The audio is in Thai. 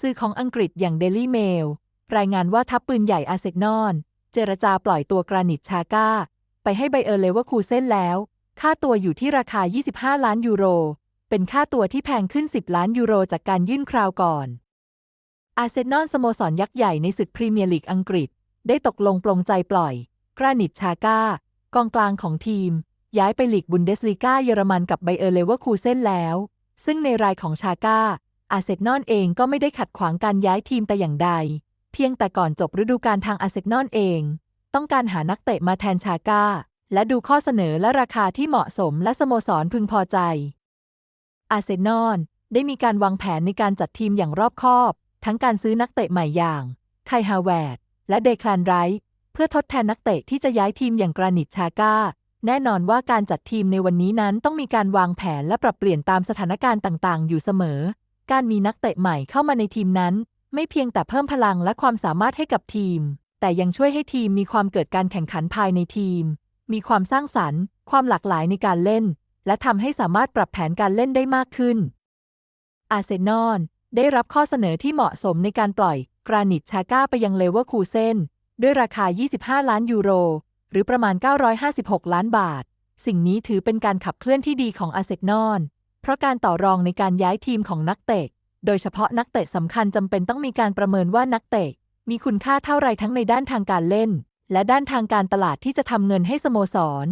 สื่อของอังกฤษอย่าง Daily Mail รายงานว่าทัพปืนใหญ่อาเซนอลเจรจาปล่อยตัวกรานิตชาก้า ไปให้ไบเออร์เลเวอร์คูเซนแล้ว ค่าตัวอยู่ที่ราคา 25 ล้านยูโร เป็นค่าตัวที่แพงขึ้น 10 ล้านยูโรจากการยื่นคราวก่อน อาเซนอลสโมสรยักษ์ใหญ่ในศึกพรีเมียร์ลีกอังกฤษ ได้ตกลงปลงใจปล่อย กรานิตชาก้ากองกลางของทีม ย้ายไปลีกบุนเดสลีกาเยอรมันกับไบเออร์เลเวอร์คูเซนแล้ว ซึ่งในรายของชาก้า อาเซนอลเองก็ไม่ได้ขัดขวางการย้ายทีมแต่อย่างใด เพียงแต่ก่อนจบฤดูกาลทางอาเซนอลเอง ต้องการหานักเตะมาแทนชาก้า และดูข้อเสนอและราคาที่เหมาะสมและสโมสรพึงพอใจ อาเซนอลได้มีการวางแผนในการจัดทีมอย่างรอบคอบ ทั้งการซื้อนักเตะใหม่อย่าง ไคฮาวเวร์ดและเดคลานไรท์เพื่อทดแทนนักเตะที่จะย้ายทีมอย่างกรานิตชาก้า แน่นอนว่าการจัดทีมในวันนี้นั้นต้องมีการวางแผนและปรับเปลี่ยนตามสถานการณ์ต่าง ๆ อยู่เสมอ การมีนักเตะใหม่เข้ามาในทีมนั้น ไม่เพียงแต่เพิ่มพลังและความสามารถให้กับทีม แต่ยังช่วยให้ทีมมีความเกิดการแข่งขันภายในทีม มีความสร้างสรรค์ ความหลากหลายในการเล่น และทำให้สามารถปรับแผนการเล่นได้มากขึ้น อาร์เซนอลได้รับข้อเสนอที่เหมาะสมในการปล่อยกรานิตชาก้าไปยังเลเวอร์คูเซนด้วยราคา 25 ล้านยูโร หรือประมาณ 956 ล้านบาท สิ่งนี้ถือเป็นการขับเคลื่อนที่ดีของอาร์เซนอล เพราะการต่อรองในการย้ายทีมของนักเตะ โดยเฉพาะนักเตะสำคัญจำเป็นต้องมีการประเมินว่านักเตะ มีคุณค่าเท่าไรทั้งในด้านทางการเล่น และด้านทางการตลาดที่จะทำเงินให้สโมสร